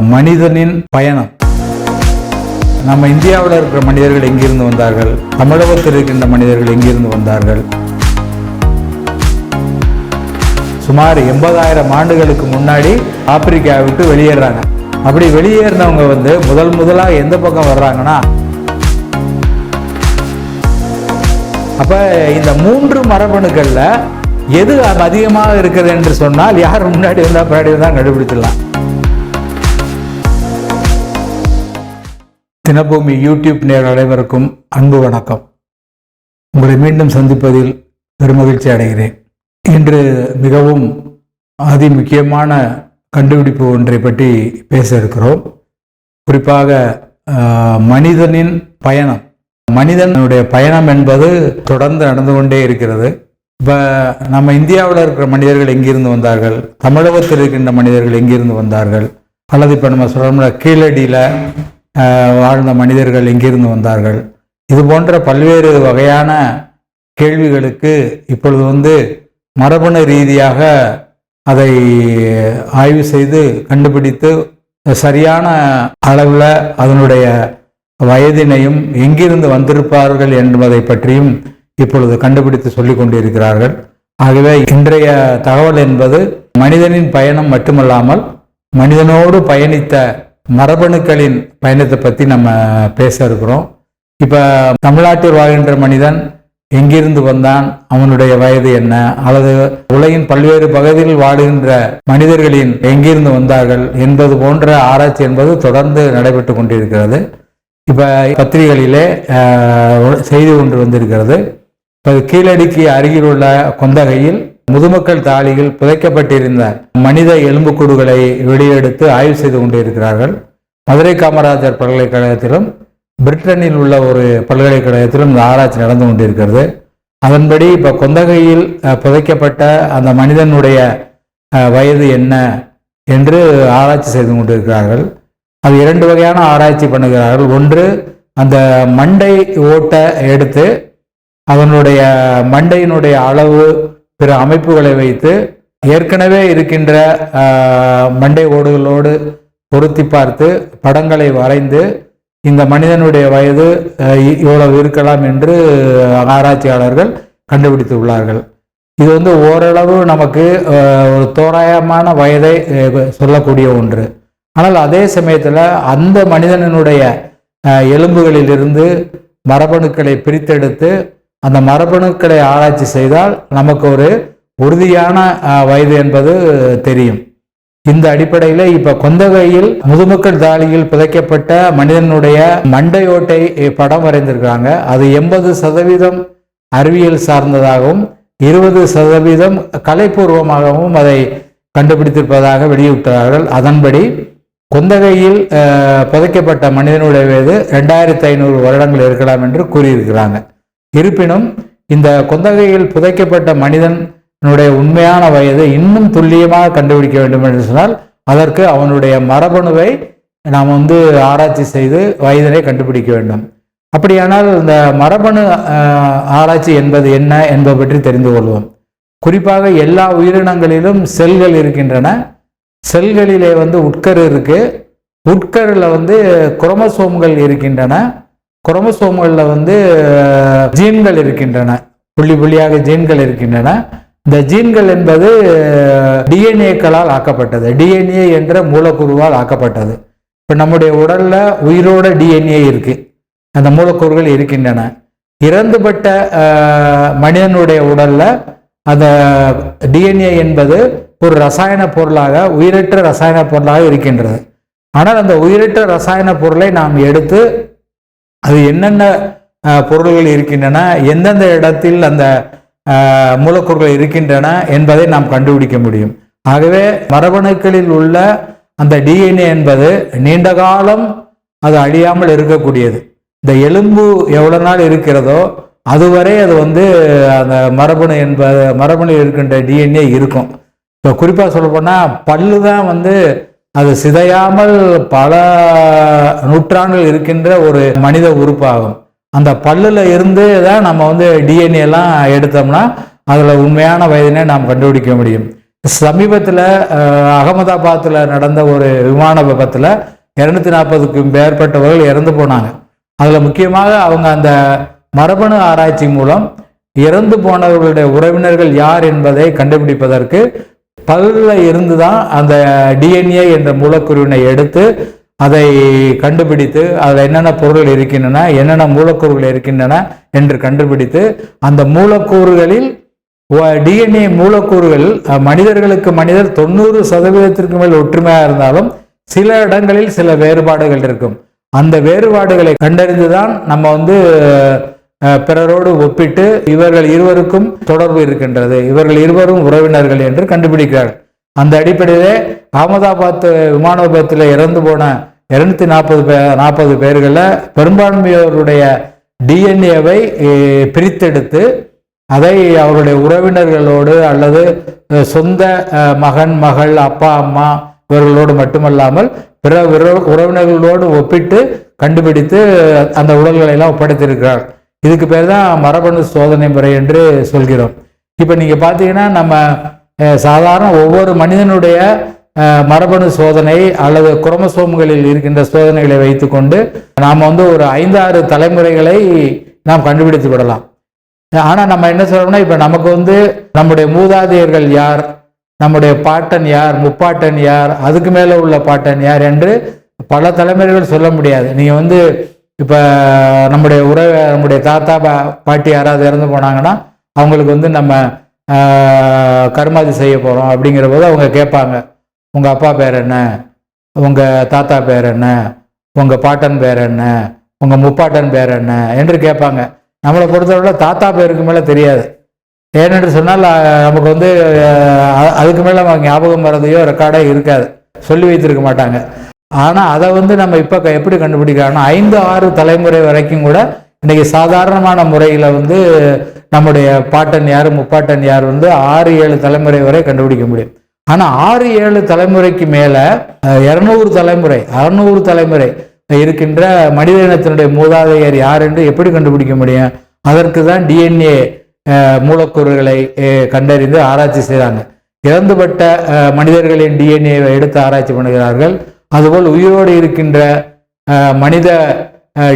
மனிதனின் பயணம். நம்ம இந்தியாவில் இருக்கிற மனிதர்கள் எங்கிருந்து வந்தார்கள்? தமிழகத்தில் இருக்கின்ற மனிதர்கள் எங்கிருந்து வந்தார்கள்? சுமார் எண்பதாயிரம் ஆண்டுகளுக்கு முன்னாடி ஆப்பிரிக்கா விட்டு வெளியேறாங்க. அப்படி வெளியேறினவங்க வந்து முதல் முதலாக எந்த பக்கம் வர்றாங்கன்னா அப்ப இந்த மூன்று மரபணுக்கள்ல எது அதிகமாக இருக்குது என்று சொன்னால் யார் முன்னாடி இருந்தால் பின்னாடி இருந்தால் கண்டுபிடிச்சிடலாம். தினபூமி யூடியூப் நேர் அனைவருக்கும் அன்பு வணக்கம். உங்களை மீண்டும் சந்திப்பதில் பெருமகிழ்ச்சி அடைகிறேன். இன்று மிகவும் அதி முக்கியமான கண்டுபிடிப்பு ஒன்றை பற்றி பேச இருக்கிறோம். குறிப்பாக மனிதனின் பயணம். மனிதனுடைய பயணம் என்பது தொடர்ந்து நடந்து கொண்டே இருக்கிறது. இப்போ நம்ம இந்தியாவில் இருக்கிற மனிதர்கள் எங்கிருந்து வந்தார்கள்? தமிழகத்தில் இருக்கின்ற மனிதர்கள் எங்கிருந்து வந்தார்கள்? அல்லது இப்போ நம்ம சொல்கிறோம்ல கீழடியில் வாழ்ந்த மனிதர்கள் எங்கிருந்து வந்தார்கள்? இது போன்ற பல்வேறு வகையான கேள்விகளுக்கு இப்பொழுது வந்து மரபணு ரீதியாக அதை ஆய்வு செய்து கண்டுபிடித்து சரியான அளவில் அதனுடைய வயதினையும் எங்கிருந்து வந்திருப்பார்கள் என்பதை பற்றியும் இப்பொழுது கண்டுபிடித்து சொல்லிக் கொண்டிருக்கிறார்கள். ஆகவே இன்றைய தகவல் என்பது மனிதனின் பயணம் மட்டுமல்லாமல் மனிதனோடு பயணித்த மரபணுக்களின் பயணத்தை பற்றி நம்ம பேச இருக்கிறோம். இப்போ தமிழ்நாட்டில் வாழ்கின்ற மனிதன் எங்கிருந்து வந்தான் அவனுடைய வயது என்ன அல்லது உலகின் பல்வேறு பகுதிகளில் வாழுகின்ற மனிதர்களின் எங்கிருந்து வந்தார்கள் என்பது போன்ற ஆராய்ச்சி என்பது தொடர்ந்து நடைபெற்று கொண்டிருக்கிறது. இப்போ பத்திரிகைகளிலே செய்து செய்தி ஒன்று வந்திருக்கிறது. இப்போ கீழடிக்கு அருகில் உள்ள கொந்தகையில் முதுமக்கள் தாளியில் புதைக்கப்பட்டிருந்த மனித எலும்புக்கூடுகளை வெளியெடுத்து ஆய்வு செய்து கொண்டிருக்கிறார்கள். மதுரை காமராஜர் பல்கலைக்கழகத்திலும் பிரிட்டனில் உள்ள ஒரு பல்கலைக்கழகத்திலும் இந்த ஆராய்ச்சி நடந்து கொண்டிருக்கிறது. அதன்படி இப்போ கொந்தகையில் புதைக்கப்பட்ட அந்த மனிதனுடைய வயது என்ன என்று ஆராய்ச்சி செய்து கொண்டிருக்கிறார்கள். அது இரண்டு வகையான ஆராய்ச்சி பண்ணுகிறார்கள். ஒன்று அந்த மண்டை ஓட்டை எடுத்து அதனுடைய மண்டையினுடைய அளவு பிற அமைப்புகளை வைத்து ஏற்கனவே இருக்கின்ற மண்டை ஓடுகளோடு பொருத்தி பார்த்து படங்களை வரைந்து இந்த மனிதனுடைய வயது இவ்வளவு இருக்கலாம் என்று ஆராய்ச்சியாளர்கள் கண்டுபிடித்துள்ளார்கள் இது வந்து ஓரளவு நமக்கு ஒரு தோராயமான வயதை சொல்லக்கூடிய ஒன்று. ஆனால் அதே சமயத்தில் அந்த மனிதனுடைய எலும்புகளிலிருந்து மரபணுக்களை பிரித்தெடுத்து அந்த மரபணுக்களை ஆராய்ச்சி செய்தால் நமக்கு ஒரு உறுதியான வயது என்பது தெரியும். இந்த அடிப்படையில் இப்போ கொந்தகையில் முதுமக்கள் தாலியில் புதைக்கப்பட்ட மனிதனுடைய மண்டையோட்டை படம் வரைந்திருக்கிறாங்க. அது எண்பது சதவீதம் அறிவியல் சார்ந்ததாகவும் இருபது சதவீதம் கலைப்பூர்வமாகவும் அதை கண்டுபிடித்திருப்பதாக வெளியிட்டார்கள். அதன்படி கொந்தகையில் புதைக்கப்பட்ட மனிதனுடைய வயது ரெண்டாயிரத்தி ஐநூறு வருடங்கள் இருக்கலாம் என்று கூறியிருக்கிறாங்க. இருப்பினும் இந்த குந்தகையில் புதைக்கப்பட்ட மனிதனுடைய உண்மையான வயது இன்னும் துல்லியமாக கண்டுபிடிக்க வேண்டும் என்று சொன்னால் அதற்கு அவனுடைய மரபணுவை நாம் வந்து ஆராய்ச்சி செய்து வயதினை கண்டுபிடிக்க வேண்டும். அப்படியானால் இந்த மரபணு ஆராய்ச்சி என்பது என்ன என்பது பற்றி தெரிந்து கொள்வோம். குறிப்பாக எல்லா உயிரினங்களிலும் செல்கள் இருக்கின்றன. செல்களிலே வந்து உட்கரு இருக்கு. உட்கரில் வந்து குரோமசோம்கள் இருக்கின்றன. குரோமசோம்களில் வந்து ஜீன்கள் இருக்கின்றன. புள்ளி புள்ளியாக ஜீன்கள் இருக்கின்றன. இந்த ஜீன்கள் என்பது டிஎன்ஏக்களால் ஆக்கப்பட்டது. டிஎன்ஏ என்ற மூலக்கூறுவால் ஆக்கப்பட்டது. இப்போ நம்முடைய உடலில் உயிரோட டிஎன்ஏ இருக்கு. அந்த மூலக்கூறுகள் இருக்கின்றன. இறந்துபட்ட மனிதனுடைய உடலில் அந்த டிஎன்ஏ என்பது ஒரு ரசாயன பொருளாக உயிரற்ற ரசாயன பொருளாக இருக்கின்றது. ஆனால் அந்த உயிரற்ற ரசாயன பொருளை நாம் எடுத்து அது என்னென்ன பொருள்கள் இருக்கின்றன எந்தெந்த இடத்தில் அந்த மூலக்கூறுகள் இருக்கின்றன என்பதை நாம் கண்டுபிடிக்க முடியும். ஆகவே மரபணுக்களில் உள்ள அந்த டிஎன்ஏ என்பது நீண்ட காலம் அது அழியாமல் இருக்கக்கூடியது. இந்த எலும்பு எவ்வளோ நாள் இருக்கிறதோ அதுவரை அது வந்து அந்த மரபணு என்பது மரபணு இருக்கின்ற டிஎன்ஏ இருக்கும். இப்போ குறிப்பாக சொல்லப்போனால் பல்லு தான் வந்து அது சிதையாமல் பல நூற்றாண்டுகள் இருக்கின்ற ஒரு மனித உறுப்பாகும். அந்த பல்லுல இருந்து தான் நம்ம வந்து டிஎன்ஏ எல்லாம் எடுத்தோம்னா அதில் உண்மையான வயதினை நாம் கண்டுபிடிக்க முடியும். சமீபத்தில் அகமதாபாத்தில் நடந்த ஒரு விமான விபத்தில் இரநூத்தி நாற்பதுக்கும் மேற்பட்டவர்கள் இறந்து போனாங்க. அதில் முக்கியமாக அவங்க அந்த மரபணு ஆராய்ச்சி மூலம் இறந்து போனவர்களுடைய உறவினர்கள் யார் என்பதை கண்டுபிடிப்பதற்கு பல்ல இருந்து தான் அந்த டிஎன்ஏ என்ற மூலக்கூறினை எடுத்து அதை கண்டுபிடித்து அதில் என்னென்ன பொருள் இருக்கின்றன என்னென்ன மூலக்கூறுகள் இருக்கின்றன என்று கண்டுபிடித்து அந்த மூலக்கூறுகளில் டிஎன்ஏ மூலக்கூறுகள் மனிதர்களுக்கு மனிதர் தொண்ணூறு சதவீதத்திற்கு மேல் ஒற்றுமையாக இருந்தாலும் சில இடங்களில் சில வேறுபாடுகள் இருக்கும். அந்த வேறுபாடுகளை கண்டறிந்துதான் நம்ம வந்து பிறரோடு ஒப்பிட்டு இவர்கள் இருவருக்கும் தொடர்பு இருக்கின்றது. இவர்கள் இருவரும் உறவினர்கள் என்று கண்டுபிடிக்கிறார்கள். அந்த அடிப்படையிலே அகமதாபாத் விமான விபத்தில் இறந்து போன இருநூத்தி நாற்பது பே நாற்பது பேர்களில் பெரும்பான்மையோருடைய டிஎன்ஏவை பிரித்தெடுத்து அதை அவருடைய உறவினர்களோடு அல்லது சொந்த மகன் மகள் அப்பா அம்மா இவர்களோடு மட்டுமல்லாமல் பிற உறவினர்களோடு ஒப்பிட்டு கண்டுபிடித்து அந்த உடல்களை எல்லாம் ஒப்படைத்திருக்கிறார். இதுக்கு பேர் தான் மரபணு சோதனை முறை என்று சொல்கிறோம். இப்போ நீங்கள் பார்த்தீங்கன்னா நம்ம சாதாரண ஒவ்வொரு மனிதனுடைய மரபணு சோதனை அல்லது குரோமசோம்களில் இருக்கின்ற சோதனைகளை வைத்துக்கொண்டு நாம் வந்து ஒரு ஐந்தாறு தலைமுறைகளை நாம் கண்டுபிடித்து விடலாம். ஆனால் நம்ம என்ன சொல்கிறோம்னா இப்போ நமக்கு வந்து நம்முடைய மூதாதையர்கள் யார் நம்முடைய பாட்டன் யார் முப்பாட்டன் யார் அதுக்கு மேலே உள்ள பாட்டன் யார் என்று பல தலைமுறைகள் சொல்ல முடியாது. நீங்கள் வந்து இப்போ நம்முடைய உறவு நம்முடைய தாத்தா பா பாட்டி யாராவது இறந்து போனாங்கன்னா அவங்களுக்கு வந்து நம்ம கர்மாதி கருமாதி செய்ய போகிறோம் அப்படிங்கிற போது அவங்க கேட்பாங்க உங்கள் அப்பா பேர் என்ன? உங்கள் தாத்தா பேர் என்ன? உங்கள் பாட்டன் பேர் என்ன? உங்கள் முப்பாட்டன் பேர் என்ன? என்று கேட்பாங்க. நம்மளை பொறுத்தவரை தாத்தா பேருக்கு மேலே தெரியாது. ஏனென்று சொன்னால் நமக்கு வந்து அதுக்கு மேலே நம்ம ஞாபகம் வரதையோ ரெக்கார்டோ இருக்காது. சொல்லி வைத்திருக்க மாட்டாங்க. ஆனால் அதை வந்து நம்ம இப்போ எப்படி கண்டுபிடிக்கிறோம்னா ஐந்து ஆறு தலைமுறை வரைக்கும் கூட இன்றைக்கி சாதாரணமான முறையில் வந்து நம்முடைய பாட்டன் யார் முப்பாட்டன் யார் வந்து ஆறு ஏழு தலைமுறை வரை கண்டுபிடிக்க முடியும். ஆனால் ஆறு ஏழு தலைமுறைக்கு மேலே இரநூறு தலைமுறை அறநூறு தலைமுறை இருக்கின்ற மனித இனத்தினுடைய மூதாதையர் யார் என்று எப்படி கண்டுபிடிக்க முடியும்? அதற்கு தான் டிஎன்ஏ மூலக்கூறுகளை கண்டறிந்து ஆராய்ச்சி செய்கிறாங்க இறந்துபட்ட மனிதர்களின் டிஎன்ஏவை எடுத்து ஆராய்ச்சி பண்ணுகிறார்கள். அதுபோல் உயிரோடு இருக்கின்ற மனித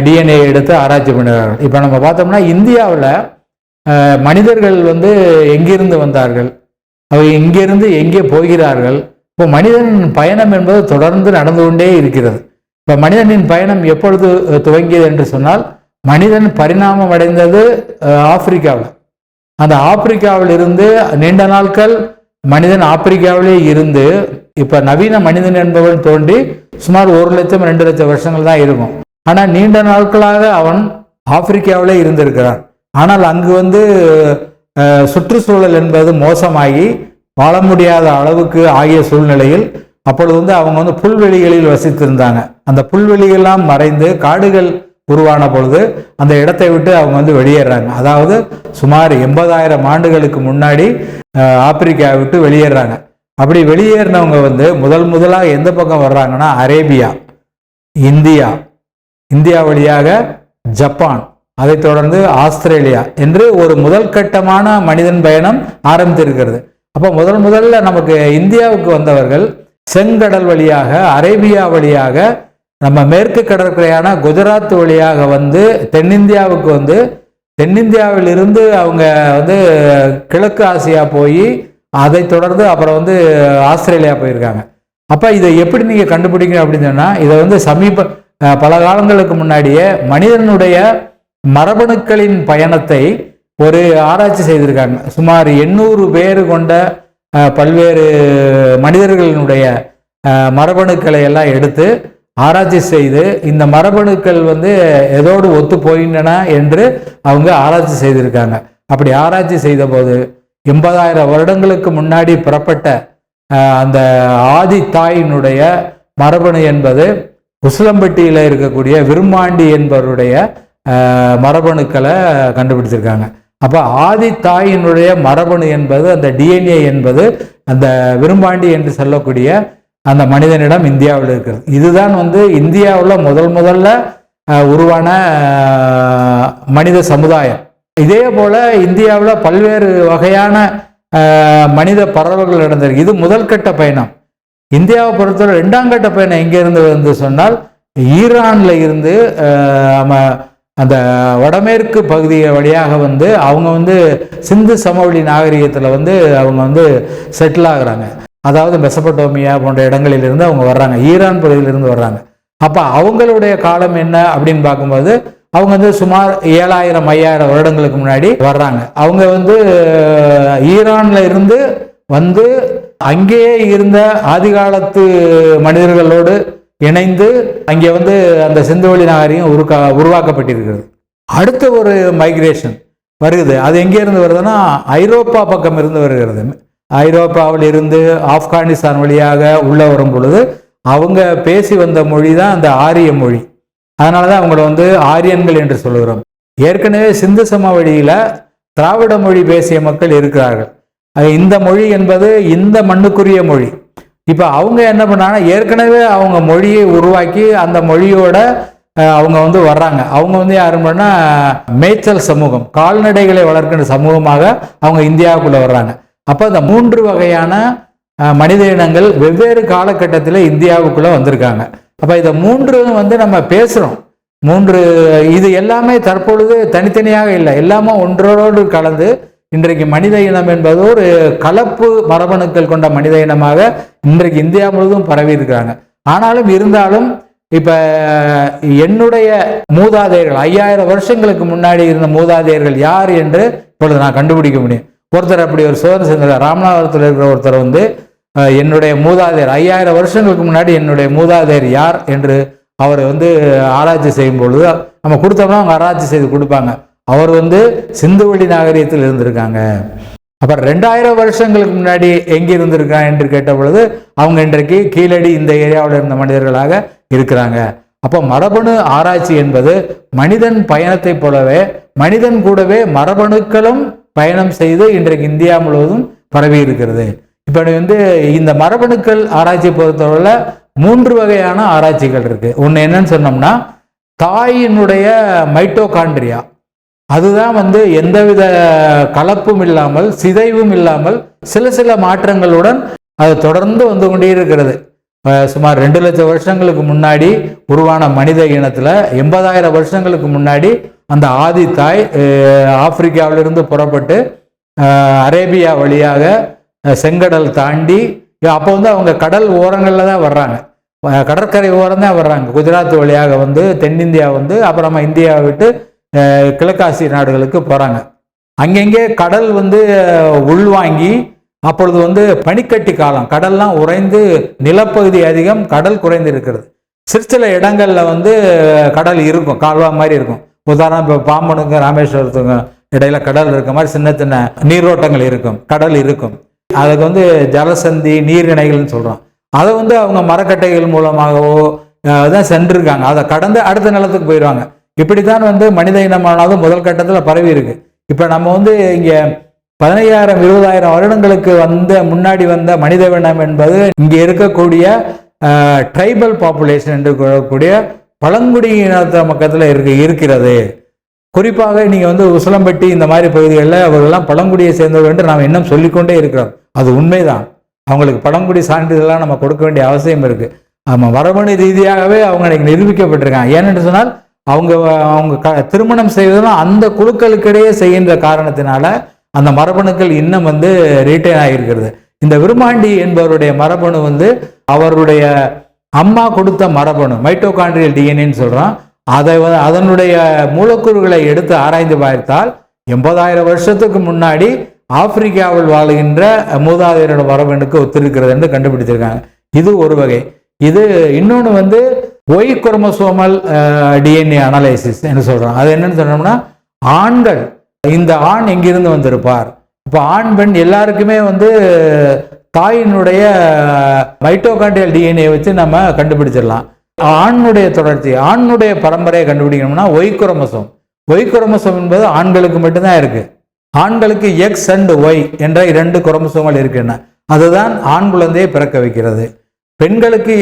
டிஎன்ஏ எடுத்து ஆராய்ச்சி பண்ணுகிறார்கள் இப்போ நம்ம பார்த்தோம்னா இந்தியாவில் மனிதர்கள் வந்து எங்கிருந்து வந்தார்கள்? அவை எங்கிருந்து எங்கே போகிறார்கள்? இப்போ மனிதன் பயணம் என்பது தொடர்ந்து நடந்து கொண்டே இருக்கிறது. இப்போ மனிதனின் பயணம் எப்பொழுது துவங்கியது என்று சொன்னால் மனிதன் பரிணாமம் அடைந்தது ஆப்பிரிக்காவில். அந்த ஆப்பிரிக்காவில் இருந்து நீண்ட நாட்கள் மனிதன் ஆப்பிரிக்காவிலே இருந்து இப்போ நவீன மனிதன் என்பவன் தோன்றி சுமார் ஒரு லட்சம் ரெண்டு லட்சம் வருஷங்கள் தான் இருக்கும். ஆனால் நீண்ட நாட்களாக அவன் ஆப்பிரிக்காவிலே இருந்திருக்கிறான். ஆனால் அங்கு வந்து சுற்றுச்சூழல் என்பது மோசமாகி வாழ முடியாத அளவுக்கு ஆகிய சூழ்நிலையில் அப்பொழுது வந்து அவங்க வந்து புல்வெளிகளில் வசித்திருந்தாங்க. அந்த புல்வெளிகள்லாம் மறைந்து காடுகள் உருவான பொழுது அந்த இடத்தை விட்டு அவங்க வந்து வெளியேறாங்க. அதாவது சுமார் எண்பதாயிரம் ஆண்டுகளுக்கு முன்னாடி ஆப்பிரிக்கா ஆப்பிரிக்காவை விட்டு வெளியேறாங்க. அப்படி வெளியேறினவங்க வந்து முதல் முதலாக எந்த பக்கம் வர்றாங்கன்னா அரேபியா இந்தியா இந்தியா வழியாக ஜப்பான் அதைத் தொடர்ந்து ஆஸ்திரேலியா என்று ஒரு முதல் கட்டமான மனிதன் பயணம் ஆரம்பித்திருக்கிறது. அப்போ முதல் முதல்ல நமக்கு இந்தியாவுக்கு வந்தவர்கள் செங்கடல் வழியாக அரேபியா வழியாக நம்ம மேற்கு கடற்கரையான குஜராத் வழியாக வந்து தென்னிந்தியாவுக்கு வந்து தென்னிந்தியாவிலிருந்து அவங்க வந்து கிழக்கு ஆசியா போய் அதை தொடர்ந்து அப்புறம் வந்து ஆஸ்திரேலியா போயிருக்காங்க. அப்போ இதை எப்படி நீங்கள் கண்டுபிடிக்கணும் அப்படின்னு சொன்னால் இதை வந்து சமீப பல காலங்களுக்கு முன்னாடியே மனிதனுடைய மரபணுக்களின் பயணத்தை ஒரு ஆராய்ச்சி செய்திருக்காங்க. சுமார் எண்ணூறு பேர் கொண்ட பல்வேறு மனிதர்களினுடைய மரபணுக்களை எல்லாம் எடுத்து ஆராய்ச்சி செய்து இந்த மரபணுக்கள் வந்து எதோடு ஒத்து போயின்றன என்று அவங்க ஆராய்ச்சி செய்திருக்காங்க. அப்படி ஆராய்ச்சி செய்தபோது எண்பதாயிரம் வருடங்களுக்கு முன்னாடி புறப்பட்ட அந்த ஆதி தாயினுடைய மரபணு என்பது உசிலம்பட்டியில் இருக்கக்கூடிய விரும்மாண்டி என்பவருடைய மரபணுக்களை கண்டுபிடிச்சிருக்காங்க. அப்போ ஆதி தாயினுடைய மரபணு என்பது அந்த டிஎன்ஏ என்பது அந்த விரும்பாண்டி என்று சொல்லக்கூடிய அந்த மனிதனிடம் இந்தியாவில் இருக்கிறது. இதுதான் வந்து இந்தியாவில் முதல் முதல்ல உருவான மனித சமுதாயம். இதே போல் இந்தியாவில் பல்வேறு வகையான மனித பறவைகள் நடந்திருக்கு. இது முதல் கட்ட பயணம். இந்தியாவை பொறுத்தவரை ரெண்டாம் கட்ட பயணம் எங்கேருந்து வந்து சொன்னால் ஈரானில் இருந்து நம்ம அந்த வடமேற்கு பகுதியை வழியாக வந்து அவங்க வந்து சிந்து சமவெளி நாகரிகத்தில் வந்து அவங்க வந்து செட்டில் ஆகுறாங்க. அதாவது மெசபட்டோமியா போன்ற இடங்களிலிருந்து அவங்க வர்றாங்க. ஈரான் பகுதியிலிருந்து வர்றாங்க. அப்போ அவங்களுடைய காலம் என்ன அப்படின்னு பார்க்கும்போது அவங்க வந்து சுமார் ஏழாயிரம் ஐயாயிரம் வருடங்களுக்கு முன்னாடி வர்றாங்க. அவங்க வந்து ஈரானில் ஈரான்ல இருந்து வந்து அங்கேயே இருந்த ஆதிகாலத்து மனிதர்களோடு இணைந்து அங்கே வந்து அந்த செந்தவெளி நாகரிகம் உருக்கா உருவாக்கப்பட்டிருக்கிறது. அடுத்த ஒரு மைக்ரேஷன் வருகிறது அது எங்கே இருந்து வருதுன்னா ஐரோப்பா பக்கம் இருந்து வருகிறது. ஐரோப்பாவில் இருந்து ஆப்கானிஸ்தான் வழியாக உள்ள வரும் பொழுது அவங்க பேசி வந்த மொழி தான் அந்த ஆரிய மொழி. அதனால தான் அவங்கள வந்து ஆரியன்கள் என்று சொல்கிறோம் ஏற்கனவே சிந்து வழியில் திராவிட மொழி பேசிய மக்கள் இருக்கிறார்கள். இந்த மொழி என்பது இந்த மண்ணுக்குரிய மொழி. இப்போ அவங்க என்ன பண்ணாங்கன்னா ஏற்கனவே அவங்க மொழியை உருவாக்கி அந்த மொழியோட அவங்க வந்து வர்றாங்க. அவங்க வந்து யாரும் பண்ணால் மேய்ச்சல் சமூகம் கால்நடைகளை வளர்க்கின்ற சமூகமாக அவங்க இந்தியாவுக்குள்ளே வர்றாங்க. அப்போ இந்த மூன்று வகையான மனித இனங்கள் வெவ்வேறு காலகட்டத்தில் இந்தியாவுக்குள்ளே வந்திருக்காங்க. அப்போ இதை மூன்று வந்து நம்ம பேசுகிறோம் மூன்று இது எல்லாமே தற்பொழுது தனித்தனியாக இல்லை. எல்லாமே ஒன்றோடு கலந்து இன்றைக்கு மனித இனம் என்பது ஒரு கலப்பு மரபணுக்கள் கொண்ட மனித இனமாக இன்றைக்கு இந்தியா முழுவதும் பரவி இருக்கிறாங்க. ஆனாலும் இருந்தாலும் இப்போ என்னுடைய மூதாதையர்கள் ஐயாயிரம் வருஷங்களுக்கு முன்னாடி இருந்த மூதாதையர்கள் யார் என்று இப்பொழுது நான் கண்டுபிடிக்க முடியும். ஒருத்தர் அப்படி ஒரு சோதனை செஞ்சார் ராமநாதபுரத்தில் இருக்கிற ஒருத்தர் வந்து என்னுடைய மூதாதையர் ஐயாயிரம் வருஷங்களுக்கு முன்னாடி என்னுடைய மூதாதையர் யார் என்று அவர் வந்து ஆராய்ச்சி செய்யும் பொழுது நம்ம கொடுத்தோம்னா அவங்க ஆராய்ச்சி செய்து கொடுப்பாங்க. அவர் வந்து சிந்துவெளி நாகரிகத்தில் இருந்திருக்காங்க. அப்புறம் ரெண்டாயிரம் வருஷங்களுக்கு முன்னாடி எங்கே இருந்திருக்காங்க என்று கேட்ட பொழுது அவங்க இன்றைக்கு கீழடி இந்த ஏரியாவில் இருந்த மனிதர்களாக இருக்கிறாங்க. அப்போ மரபணு ஆராய்ச்சி என்பது மனிதன் பயணத்தைப் போலவே மனிதன் கூடவே மரபணுக்களும் பயணம் செய்து இன்றைக்கு இந்தியா முழுவதும் பரவி இருக்கிறது. இப்போ வந்து இந்த மரபணுக்கள் ஆராய்ச்சி பொறுத்தவரையில் மூன்று வகையான ஆராய்ச்சிகள் இருக்கு. ஒன்று என்னன்னு சொன்னோம்னா தாயினுடைய மைட்டோகாண்ட்ரியா. அதுதான் வந்து எந்தவித கலப்பும் இல்லாமல் சிதைவும் இல்லாமல் சில சில மாற்றங்களுடன் அது தொடர்ந்து வந்து கொண்டே இருக்கிறது சுமார் ரெண்டு லட்சம் வருஷங்களுக்கு முன்னாடி உருவான மனித இனத்துல எண்பதாயிரம் வருஷங்களுக்கு முன்னாடி அந்த ஆதி தாய் ஆப்பிரிக்காவிலிருந்து புறப்பட்டு அரேபியா வழியாக செங்கடல் தாண்டி அப்போ வந்து அவங்க கடல் ஓரங்களில் தான் வர்றாங்க. கடற்கரை ஓரம் தான் வர்றாங்க. குஜராத் வழியாக வந்து தென்னிந்தியா வந்து அப்புறமா இந்தியாவை விட்டு கிழக்காசிய நாடுகளுக்கு போகிறாங்க அங்கங்கே கடல் வந்து உள்வாங்கி அப்பொழுது வந்து பனிக்கட்டி காலம் கடல்லாம் உறைந்து நிலப்பகுதி அதிகம் கடல் குறைந்து இருக்கிறது சிறு சில இடங்களில் வந்து கடல் இருக்கும் கால்வா மாதிரி இருக்கும். உதாரணம் இப்போ பாம்பனுங்க ராமேஸ்வரத்துங்க இடையில கடல் இருக்க மாதிரி சின்ன சின்ன நீரோட்டங்கள் இருக்கும் கடல் இருக்கும். அதுக்கு வந்து ஜலசந்தி நீர்நிலைகள்னு சொல்கிறோம் அதை வந்து அவங்க மரக்கட்டைகள் மூலமாகவோ தான் சென்றிருக்காங்க. அதை கடந்து அடுத்த நிலத்துக்கு போயிடுவாங்க. இப்படி தான் வந்து மனித இனமானது முதல் கட்டத்தில் பரவி இருக்கு. இப்போ நம்ம வந்து இங்கே பதினையாயிரம் இருபதாயிரம் வருடங்களுக்கு வந்த முன்னாடி வந்த மனித இனம் என்பது இங்கே இருக்கக்கூடிய ட்ரைபல் பாப்புலேஷன் என்று கூறக்கூடிய பழங்குடி இனத்த மக்கத்தில் இருக்கு இருக்கிறது. குறிப்பாக நீங்கள் வந்து உசலம்பட்டி இந்த மாதிரி பகுதிகளில் அவர்கள்லாம் பழங்குடியை சேர்ந்தவர்கள் என்று நாம் இன்னும் சொல்லிக்கொண்டே இருக்கிறோம். அது உண்மைதான். அவங்களுக்கு பழங்குடி சான்றிதழ்லாம் நம்ம கொடுக்க வேண்டிய அவசியம் இருக்கு. ஆமாம் மரபணு ரீதியாகவே அவங்க இன்னைக்கு நிரூபிக்கப்பட்டிருக்காங்க. ஏனென்று சொன்னால் அவங்க அவங்க க- திருமணம் செய்வதெல்லாம் அந்த குழுக்களுக்கிடையே செய்கின்ற காரணத்தினால அந்த மரபணுக்கள் இன்னும் வந்து ரீட்டைன் ஆகியிருக்கிறது. இந்த விருமாண்டி என்பவருடைய மரபணு வந்து அவருடைய அம்மா கொடுத்த மரபணு மைட்டோகாண்ட்ரியல் டிஎன்ஏன்னு சொல்கிறான் அதை அதனுடைய மூலக்கூறுகளை எடுத்து ஆராய்ந்து பார்த்தால் எண்பதாயிரம் வருஷத்துக்கு முன்னாடி ஆப்பிரிக்காவில் வாழுகின்ற மூதாதையரோட மரபணுக்கு ஒத்திருக்கிறது என்று கண்டுபிடிச்சிருக்காங்க இது ஒரு வகை. இது இன்னொன்று வந்து ஒய் குரோமோசோமல் டிஎன்ஏ அனலைசிஸ் என்று சொல்கிறோம் அது என்னன்னு சொன்னோம்னா ஆண்கள் இந்த ஆண் எங்கிருந்து வந்திருப்பார்? இப்போ ஆண் பெண் எல்லாருக்குமே வந்து தாயினுடைய மைட்டோகாண்டியல் டிஎன்ஏ வச்சு நம்ம கண்டுபிடிச்சிடலாம். ஆணுடைய தொடர்ச்சி ஆணுடைய பரம்பரையை கண்டுபிடிக்கணும்னா ஒய் குரோமோசோம். ஒய் குரோமோசோம் என்பது ஆண்களுக்கு மட்டும்தான் இருக்கு. ஆண்களுக்கு எக்ஸ் அண்ட் ஒய் என்ற இரண்டு குரோமோசோம்கள் இருக்கின்றன அதுதான் ஆண் குழந்தையை பிறக்க வைக்கிறது. பெண்களுக்கு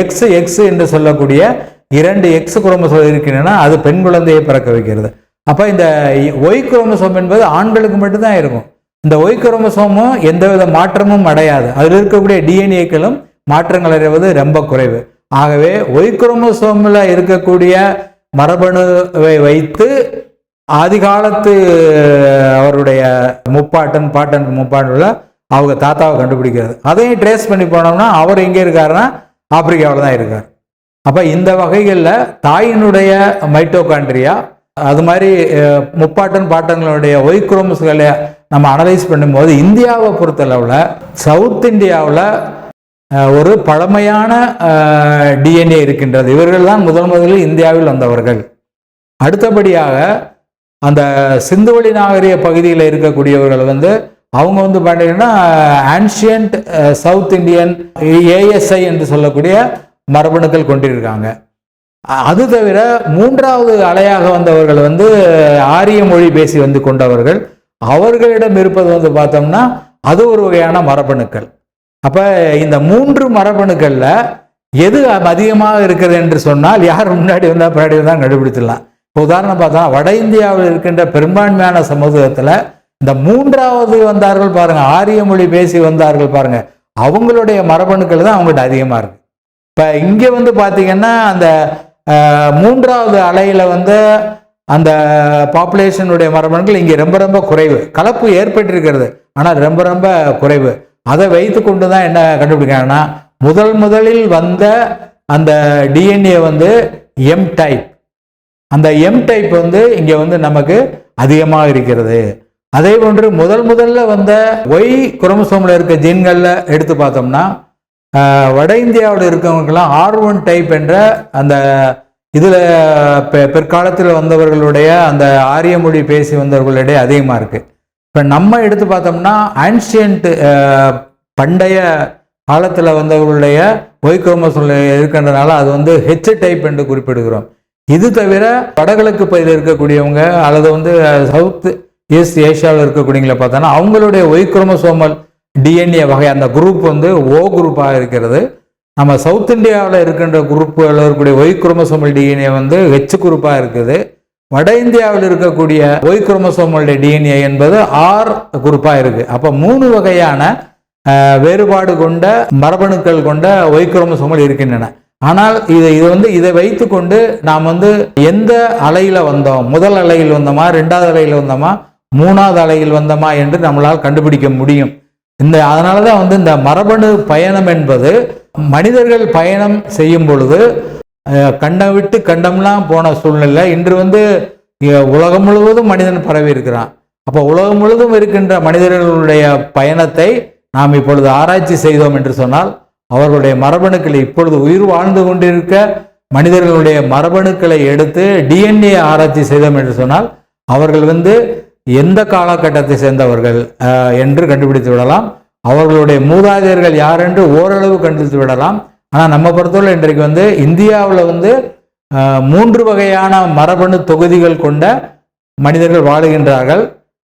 எக்ஸ் எக்ஸ் என்று சொல்லக்கூடிய இரண்டு எக்ஸ் குரோமோசோம் இருக்கின்றன அது பெண் குழந்தையை பிறக்க வைக்கிறது. அப்போ இந்த ஒய் குரோமோசோம் என்பது ஆண்களுக்கு மட்டும்தான் இருக்கும். இந்த ஒய் குரோமோசோமும் எந்தவித மாற்றமும் அடையாது. அதில் இருக்கக்கூடிய டிஎன்ஏக்களும் மாற்றங்கள் அடைவது ரொம்ப குறைவு. ஆகவே ஒய் குரோமோசோமில் இருக்கக்கூடிய மரபணுவை வைத்து ஆதிகாலத்து அவருடைய முப்பாட்டன் பாட்டன் முப்பாட்டன்ல அவங்க தாத்தாவை கண்டுபிடிக்கிறது. அதையும் ட்ரேஸ் பண்ணி போனோம்னா அவர் எங்கே இருக்காருன்னா ஆப்பிரிக்காவில் தான் இருக்கார். அப்போ இந்த வகைகளில் தாயினுடைய மைட்டோகாண்ட்ரியா அது மாதிரி முப்பாட்டன் பாட்டன்களுடைய ஒய் குரோமஸ்களை நம்ம அனலைஸ் பண்ணும்போது இந்தியாவை பொறுத்தளவில் சவுத் இந்தியாவில் ஒரு பழமையான டிஎன்ஏ இருக்கின்றது. இவர்கள் தான் முதல் முதலில் இந்தியாவில் வந்தவர்கள். அடுத்தபடியாக அந்த சிந்துவெளி நாகரிக பகுதியில் இருக்கக்கூடியவர்கள் வந்து அவங்க வந்து பார்த்தீங்கன்னா ஆன்ஷியன்ட் சவுத் இந்தியன் ஏஎஸ்ஐ என்று சொல்லக்கூடிய மரபணுக்கள் கொண்டிருக்காங்க. அது தவிர மூன்றாவது அலையாக வந்தவர்கள் வந்து ஆரிய மொழி பேசி வந்து கொண்டவர்கள். அவர்களிடம் இருப்பது வந்து பார்த்தோம்னா அது ஒரு வகையான மரபணுக்கள். அப்போ இந்த மூன்று மரபணுக்களில் எது அதிகமாக இருக்கிறது என்று சொன்னால் யார் முன்னாடி வந்தால் பின்னாடி வந்தால் கண்டுபிடிச்சிடலாம். இப்போ உதாரணம் பார்த்தா வட இந்தியாவில் இருக்கின்ற பெரும்பான்மையான சமூகத்தில் இந்த மூன்றாவது வந்தார்கள் பாருங்கள் ஆரிய மொழி பேசி வந்தார்கள் பாருங்கள் அவங்களுடைய மரபணுக்கள் தான் அவங்கள்ட்ட அதிகமாக இருக்கு. இப்போ இங்கே வந்து பார்த்திங்கன்னா அந்த மூன்றாவது அலையில் வந்து அந்த பாப்புலேஷனுடைய மரபணுக்கள் இங்கே ரொம்ப ரொம்ப குறைவு. கலப்பு ஏற்பட்டிருக்கிறது. ஆனால் ரொம்ப ரொம்ப குறைவு. அதை வைத்து கொண்டு தான் என்ன கண்டுபிடிக்கிறாங்கன்னா முதல் முதலில் வந்த அந்த டிஎன்ஏ வந்து எம் டைப் அந்த எம் டைப் வந்து இங்கே வந்து நமக்கு அதிகமாக இருக்கிறது. அதே போன்று முதல் முதல்ல வந்த ஒய் குரோமோசோமில் இருக்க ஜீன்களில் எடுத்து பார்த்தோம்னா வட இந்தியாவில் இருக்கவங்களுக்கெல்லாம் ஆர் ஒன் டைப் என்ற அந்த இதில் பிற்காலத்தில் வந்தவர்களுடைய அந்த ஆரிய மொழி பேசி வந்தவர்களுடைய அதிகமாக இருக்குது இப்போ நம்ம எடுத்து பார்த்தோம்னா ஆன்ஷியன்ட்டு பண்டைய காலத்தில் வந்தவர்களுடைய ஒய் இருக்கின்றனால அது வந்து ஹெச் டைப் என்று குறிப்பிடுகிறோம். இது தவிர வடகிழக்கு பகுதியில் இருக்கக்கூடியவங்க அல்லது வந்து சவுத் ஈஸ்ட் ஏஷியாவில் இருக்கக்கூடியவங்களை பார்த்தோன்னா அவங்களுடைய ஒய்குரோமசோமல் டிஎன்ஏ வகை அந்த குரூப் வந்து ஓ குரூப்பாக இருக்கிறது. நம்ம சவுத் இந்தியாவில் இருக்கின்ற குரூப்புகளில் இருக்கக்கூடிய ஒய் டிஎன்ஏ வந்து ஹெச் குரூப்பாக இருக்குது. வட இந்தியாவில் இருக்கக்கூடிய ஒய் டிஎன்ஏ என்பது ஆர் குரூப்பாக இருக்குது அப்போ மூணு வகையான வேறுபாடு கொண்ட மரபணுக்கள் கொண்ட ஒய் குரோமோசோமல் இருக்கின்றன. ஆனால் இது இது வந்து இதை வைத்துக்கொண்டு நாம் வந்து எந்த அலையில் வந்தோம்? முதல் அலையில் வந்தோமா? ரெண்டாவது அலையில் வந்தோமா? மூணாவது அலையில் வந்தோமா? என்று நம்மளால் கண்டுபிடிக்க முடியும். இந்த அதனால தான் வந்து இந்த மரபணு பயணம் என்பது மனிதர்கள் பயணம் செய்யும் பொழுது கண்டம் விட்டு கண்டம்லாம் போன சூழ்நிலை இன்று வந்து உலகம் முழுவதும் மனிதன் பரவி இருக்கிறான். அப்போ உலகம் முழுவதும் இருக்கின்ற மனிதர்களுடைய பயணத்தை நாம் இப்பொழுது ஆராய்ச்சி செய்தோம் என்று சொன்னால் அவர்களுடைய மரபணுக்களை இப்பொழுது உயிர் வாழ்ந்து கொண்டிருக்க மனிதர்களுடைய மரபணுக்களை எடுத்து டிஎன்ஏ ஆராய்ச்சி செய்தோம் என்று சொன்னால் அவர்கள் வந்து எந்த காலகட்டத்தை சேர்ந்தவர்கள் என்று கண்டுபிடித்து விடலாம். அவர்களுடைய மூதாதையர்கள் யார் என்று ஓரளவு கண்டுபிடித்து விடலாம். ஆனால் நம்ம பொறுத்தவரை இன்றைக்கு வந்து இந்தியாவில் வந்து மூன்று வகையான மரபணு தொகுதிகள் கொண்ட மனிதர்கள் வாழுகின்றார்கள்.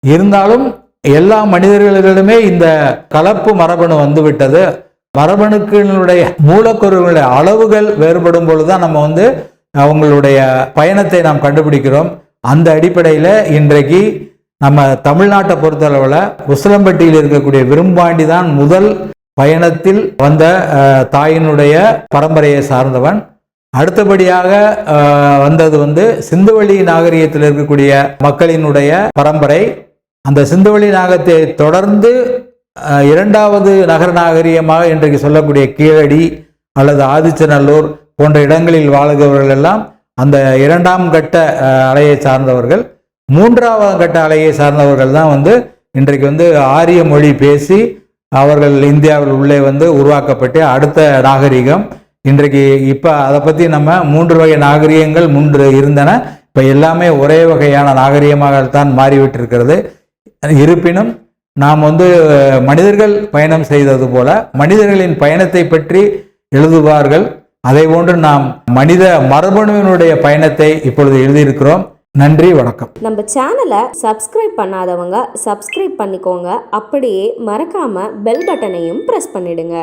இருந்தாலும் எல்லா மனிதர்களிடமே இந்த கலப்பு மரபணு வந்துவிட்டது. மரபணுக்களுடைய மூலக்கூறுகளுடைய அளவுகள் வேறுபடும் பொழுதுதான் நம்ம வந்து அவங்களுடைய பயணத்தை நாம் கண்டுபிடிக்கிறோம். அந்த அடிப்படையில் இன்றைக்கு நம்ம தமிழ்நாட்டை பொறுத்தளவில் உசிலம்பட்டியில் இருக்கக்கூடிய விரும்பாண்டி தான் முதல் பயணத்தில் வந்த தாயினுடைய பரம்பரையை சார்ந்தவன். அடுத்தபடியாக வந்தது வந்து சிந்துவெளி நாகரிகத்தில் இருக்கக்கூடிய மக்களினுடைய பரம்பரை. அந்த சிந்துவெளி நாகத்தை தொடர்ந்து இரண்டாவது நகர நாகரிகமாக இன்றைக்கு சொல்லக்கூடிய கீழடி அல்லது ஆதிச்சநல்லூர் போன்ற இடங்களில் வாழுகிறவர்கள் எல்லாம் அந்த இரண்டாம் கட்ட அலையை சார்ந்தவர்கள். மூன்றாவது கட்ட அலையை சார்ந்தவர்கள் தான் வந்து இன்றைக்கு வந்து ஆரிய மொழி பேசி அவர்கள் இந்தியாவில் உள்ளே வந்து உருவாக்கப்பட்டு அடுத்த நாகரிகம். இன்றைக்கு இப்போ அதை பற்றி நம்ம மூன்று வகை நாகரிகங்கள் மூன்று இருந்தன. இப்போ எல்லாமே ஒரே வகையான நாகரிகமாகத்தான் மாறிவிட்டிருக்கிறது. இருப்பினும் நாம் வந்து மனிதர்கள் பயணம் செய்தது போல மனிதர்களின் பயணத்தை பற்றி எழுதுவார்கள். அதை போன்று நாம் மனித மரபணுவினுடைய பயணத்தை இப்பொழுது எழுதியிருக்கிறோம். நன்றி வணக்கம். நம்ம சேனலை சப்ஸ்கிரைப் பண்ணாதவங்க சப்ஸ்கிரைப் பண்ணிக்கோங்க. அப்படியே மறக்காம பெல் பட்டனையும் ப்ரெஸ் பண்ணிடுங்க.